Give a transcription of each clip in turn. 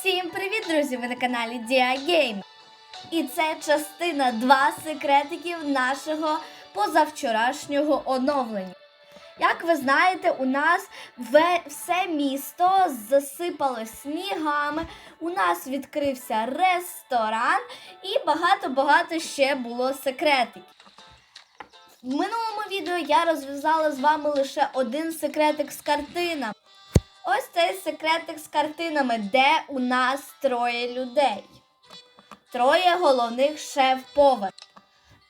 Всім привіт, друзі! Ви на каналі Game. І це частина 2 секретиків нашого позавчорашнього оновлення. Як ви знаєте, у нас все місто засипало снігами, у нас відкрився ресторан і багато-багато ще було секретиків. В минулому відео я розв'язала з вами лише один секретик з картинами. Ось цей секретик з картинами, де у нас троє людей. Троє головних шеф-повар.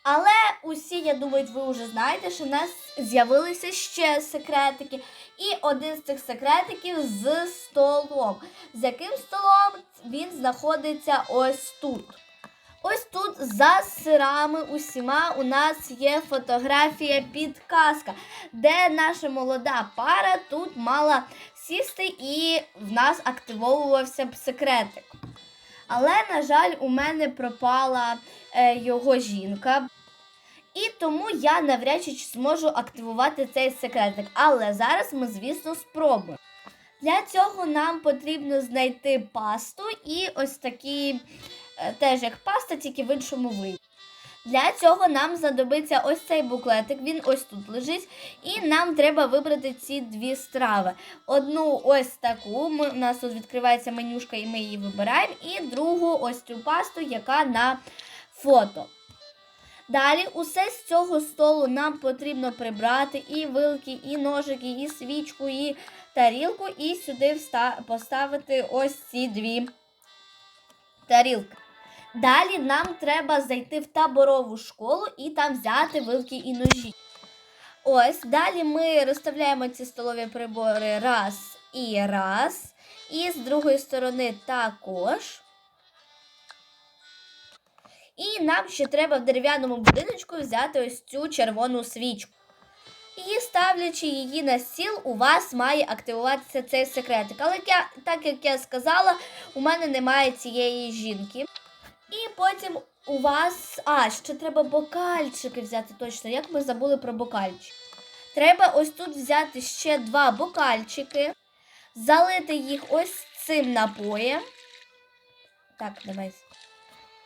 Але усі, я думаю, ви вже знаєте, що в нас з'явилися ще секретики. І один з цих секретиків з столом. З яким столом він знаходиться ось тут. Ось тут за сирами усіма у нас є фотографія підказка, де наша молода пара тут мала сісти і в нас активовувався б секретик. Але, на жаль, у мене пропала е, його жінка. І тому я навряд чи зможу активувати цей секретик. Але зараз ми, звісно, спробуємо. Для цього нам потрібно знайти пасту і ось такі, е, теж як паста, тільки в іншому виді. Для цього нам знадобиться ось цей буклетик, він ось тут лежить, і нам треба вибрати ці дві страви. Одну ось таку, ми, у нас тут відкривається менюшка, і ми її вибираємо, і другу ось цю пасту, яка на фото. Далі усе з цього столу нам потрібно прибрати і вилки, і ножики, і свічку, і тарілку, і сюди поставити ось ці дві тарілки. Далі нам треба зайти в таборову школу і там взяти вилки і ножі. Ось, далі ми розставляємо ці столові прибори раз і раз. І з другої сторони також. І нам ще треба в дерев'яному будиночку взяти ось цю червону свічку. І ставлячи її на стіл, у вас має активуватися цей секретик. Але так як я сказала, у мене немає цієї жінки. І потім у вас. А, ще треба бокальчики взяти точно. Як ми забули про бокальчик? Треба ось тут взяти ще два бокальчики, залити їх ось цим напоєм. Так, давай.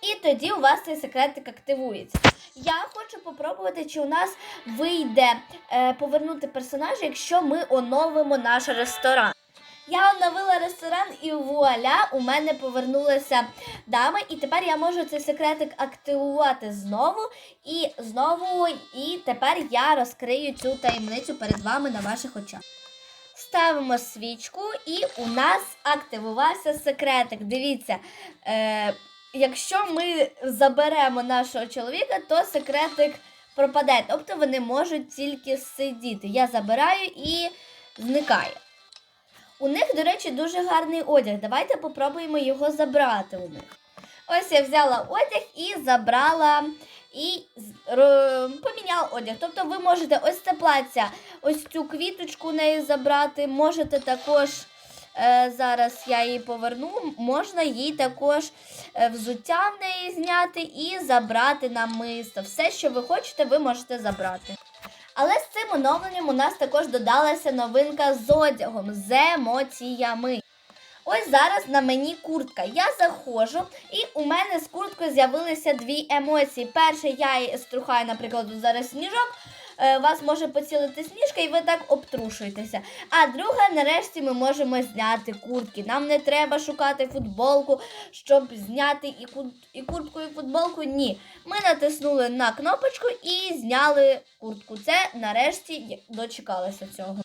І тоді у вас цей секретик активується. Я хочу попробувати, чи у нас вийде е, повернути персонажа, якщо ми оновимо наш ресторан. Я оновила ресторан і вуаля, у мене повернулася дама, і тепер я можу цей секретик активувати знову і знову. І тепер я розкрию цю таємницю перед вами на ваших очах. Ставимо свічку, і у нас активувався секретик. Дивіться, е, якщо ми заберемо нашого чоловіка, то секретик пропаде. Тобто вони можуть тільки сидіти. Я забираю і зникає. У них, до речі, дуже гарний одяг. Давайте попробуємо його забрати у них. Ось я взяла одяг і забрала і поміняла одяг. Тобто ви можете ось це плаття, ось цю квіточку неї забрати. Можете також, е, зараз я її поверну, можна їй також е, взуття в неї зняти і забрати намисто. Все, що ви хочете, ви можете забрати. Але оновленням у нас також додалася новинка з одягом, з емоціями. Ось зараз на мені куртка. Я заходжу, і у мене з курткою з'явилися дві емоції. Перше, я її струхаю, наприклад, зараз сніжок. Е, Вас може поцілити сніжка, і ви так обтрушуєтеся. А друга, нарешті, ми можемо зняти куртки. Нам не треба шукати футболку, щоб зняти і, кут- і куртку, і футболку. Ні. Ми натиснули на кнопочку і зняли куртку. Це нарешті я дочекалася цього.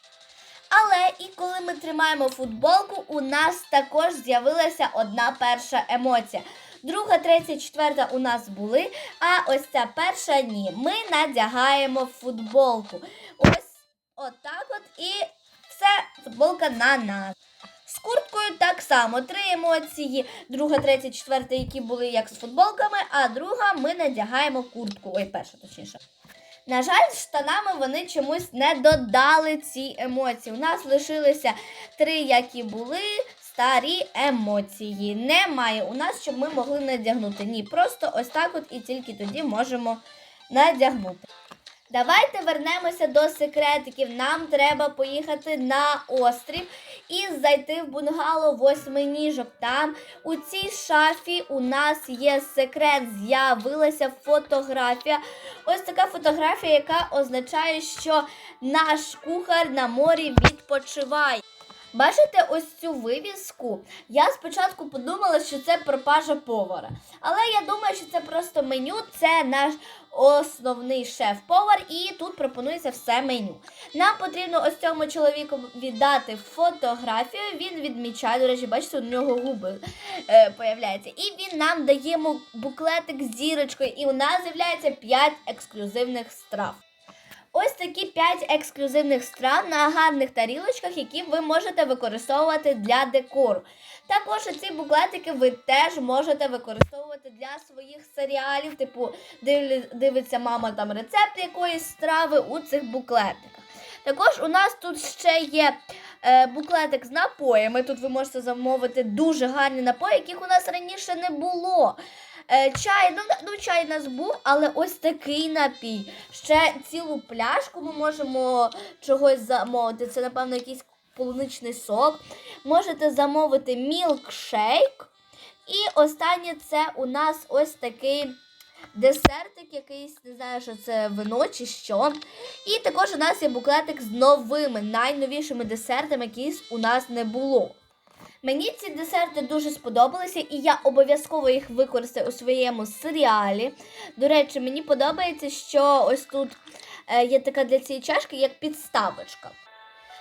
Але і коли ми тримаємо футболку, у нас також з'явилася одна перша емоція. Друга, третя, четверта у нас були, а ось ця перша ні. Ми надягаємо футболку. Ось отак от і все, футболка на нас. З курткою так само. Три емоції. Друга, третя, четверта, які були як з футболками, а друга ми надягаємо куртку. Ой, перша точніше. На жаль, штанами вони чомусь не додали ці емоції. У нас лишилися три, які були старі емоції. Немає у нас, щоб ми могли надягнути. Ні, просто ось так от і тільки тоді можемо надягнути. Давайте вернемося до секретиків. Нам треба поїхати на острів і зайти в бунгало восьминіжок. Там у цій шафі у нас є секрет. З'явилася фотографія. Ось така фотографія, яка означає, що наш кухар на морі відпочиває. Бачите ось цю вивіску? Я спочатку подумала, що це пропажа повара. Але я думаю, що це просто меню, це наш основний шеф-повар, і тут пропонується все меню. Нам потрібно ось цьому чоловіку віддати фотографію. Він відмічає, до речі, бачите, у нього губи е, появляються. І він нам дає буклетик з зірочкою, і у нас з'являється 5 ексклюзивних страв. Ось такі 5 ексклюзивних страв на гарних тарілочках, які ви можете використовувати для декору. Також ці буклетики ви теж можете використовувати для своїх серіалів, типу дивиться мама там рецепт якоїсь страви у цих буклетиках. Також у нас тут ще є е, буклетик з напоями. Тут ви можете замовити дуже гарні напої, яких у нас раніше не було. Е, чай, ну, ну чай у нас був, але ось такий напій. Ще цілу пляшку ми можемо чогось замовити. Це, напевно, якийсь полуничний сок. Можете замовити мілкшейк. І останнє це у нас ось такий десертик, якийсь, не знаю, що це вино чи що. І також у нас є буклетик з новими, найновішими десертами, які у нас не було. Мені ці десерти дуже сподобалися, і я обов'язково їх використаю у своєму серіалі. До речі, мені подобається, що ось тут е, є така для цієї чашки, як підставочка.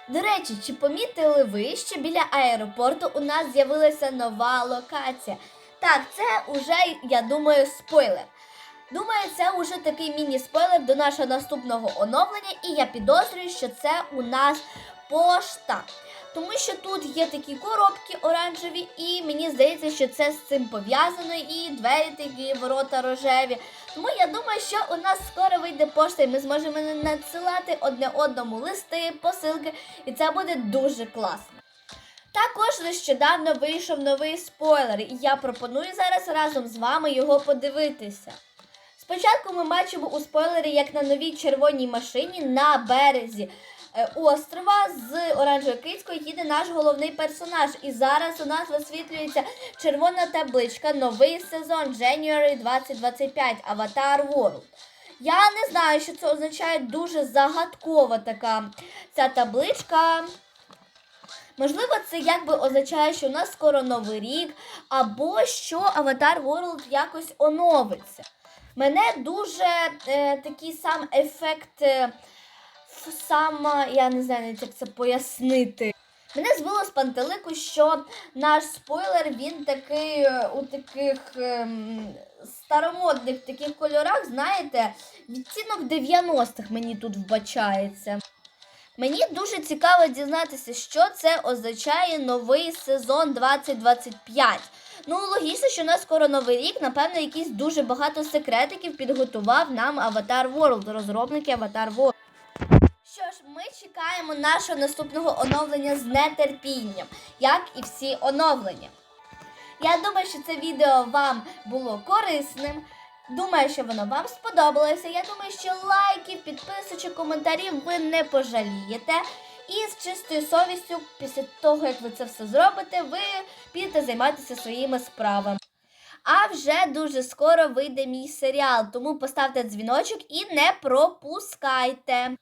До речі, чи помітили ви, що біля аеропорту у нас з'явилася нова локація? Так, це уже, я думаю, спойлер. Думаю, це уже такий міні-спойлер до нашого наступного оновлення, і я підозрюю, що це у нас пошта. Тому що тут є такі коробки оранжеві, і мені здається, що це з цим пов'язано, і двері такі ворота рожеві. Тому я думаю, що у нас скоро вийде пошта, і ми зможемо надсилати одне одному листи, посилки, і це буде дуже класно. Також нещодавно вийшов новий спойлер, і я пропоную зараз разом з вами його подивитися. Спочатку ми бачимо у спойлері, як на новій червоній машині на березі острова з оранжевою кицькою їде наш головний персонаж. І зараз у нас висвітлюється червона табличка, новий сезон January 2025 Avatar World. Я не знаю, що це означає дуже загадкова така ця табличка. Можливо, це якби означає, що у нас скоро новий рік, або що Avatar World якось оновиться. Мене дуже е, такий сам ефект, е, ф- сама, я не знаю як це пояснити. Мене збило з пантелику, що наш спойлер він такий е, у таких ем, старомодних таких кольорах, знаєте, відтінок 90-х мені тут вбачається. Мені дуже цікаво дізнатися, що це означає новий сезон 2025. Ну, логічно, що у нас скоро новий рік, напевно, якісь дуже багато секретиків підготував нам Avatar World, розробники Avatar World. Що ж, ми чекаємо нашого наступного оновлення з нетерпінням, як і всі оновлення. Я думаю, що це відео вам було корисним. Думаю, що воно вам сподобалося. Я думаю, що лайків, підписочок, коментарів ви не пожалієте. І з чистою совістю, після того, як ви це все зробите, ви підете займатися своїми справами. А вже дуже скоро вийде мій серіал, тому поставте дзвіночок і не пропускайте.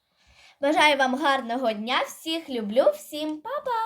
Бажаю вам гарного дня, всіх люблю, всім па-па!